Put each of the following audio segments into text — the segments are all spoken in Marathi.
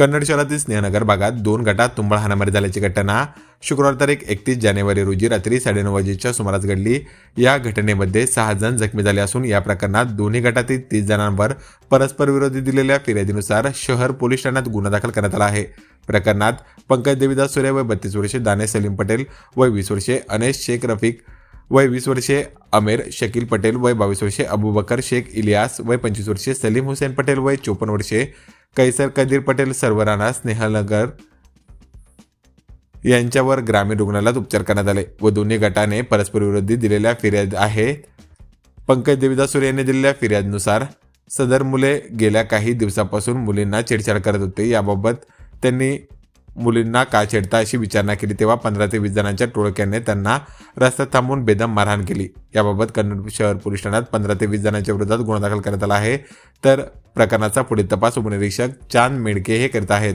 कन्नड शहरातील स्नेहनगर भागात दोन गटात तुंबळ हाणामारी झाल्याची घटना शुक्रवार तारीख एकतीस जानेवारी रोजी रात्री साडेनऊ वाजेच्या सुमारास घडली. या घटनेमध्ये सहा जण जखमी झाले असून या प्रकरणात दोन्ही गटातील तीस जणांवर परस्पर विरोधी दिलेल्या फिर्यादीनुसार शहर पोलीस ठाण्यात गुन्हा दाखल करण्यात आला आहे. प्रकरणात पंकज देवीदास सूर्य वय बत्तीस वर्षे दाने सलीम पटेल वय वीस वर्षे अनेश शेख रफिक वय वीस वर्षे अमेर शकील पटेल वय बावीस वर्षे अबुबकर शेख इलियास वय पंचवीस वर्षे सलीम हुसेन पटेल वय चोपन्न वर्षे कैसर कदीर पटेल सर्वरांना स्नेहनगर यांच्यावर ग्रामीण रुग्णालयात उपचार करण्यात आले व दोन्ही गटाने परस्पर विरोधी दिलेल्या फिर्याद आहे. पंकज देवीदास सूर्य यांनी दिलेल्या फिर्यादनुसार सदर मुले गेल्या काही दिवसापासून मुलींना छेडछाड करत होते. याबाबत त्यांनी मुलींना का छेडता अशी विचारणा केली तेव्हा पंधरा ते वीस जणांच्या टोळक्याने त्यांना रस्त्यात थांबून बेदम मारहाण केली. याबाबत कन्नड शहर पोलीस ठाण्यात पंधरा ते वीस जणांच्या विरोधात गुन्हा दाखल करण्यात आला आहे. तर प्रकरणाचा पुढील तपास उपनिरीक्षक चांद मेडके हे करत आहेत.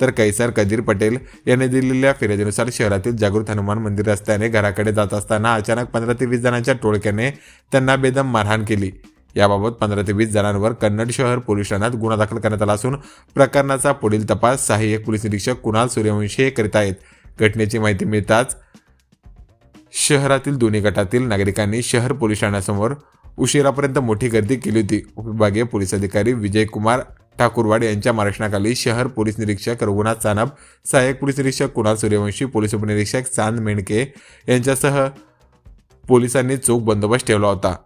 तर कैसर कजीर पटेल यांनी दिलेल्या फिर्यादीनुसार शहरातील जागृत हनुमान मंदिर रस्त्याने घराकडे जात असताना अचानक पंधरा ते वीस जणांच्या टोळक्याने त्यांना बेदम मारहाण केली. याबाबत पंधरा ते वीस जणांवर कन्नड शहर पोलीस ठाण्यात गुन्हा दाखल करण्यात आला असून प्रकरणाचा पुढील तपास सहाय्यक पोलीस निरीक्षक कुणाल सूर्यवंशी हे करीत आहेत. घटनेची माहिती मिळताच शहरातील दोन्ही गटातील नागरिकांनी शहर पोलीस ठाण्यासमोर उशिरापर्यंत मोठी गर्दी केली होती. उपविभागीय पोलीस अधिकारी विजयकुमार ठाकूरवाड यांच्या मार्गदर्शनाखाली शहर पोलीस निरीक्षक रघुनाथ सानप सहाय्यक पोलीस निरीक्षक कुणाल सूर्यवंशी पोलीस उपनिरीक्षक चांद मेंढके यांच्यासह पोलिसांनी चोख बंदोबस्त ठेवला होता.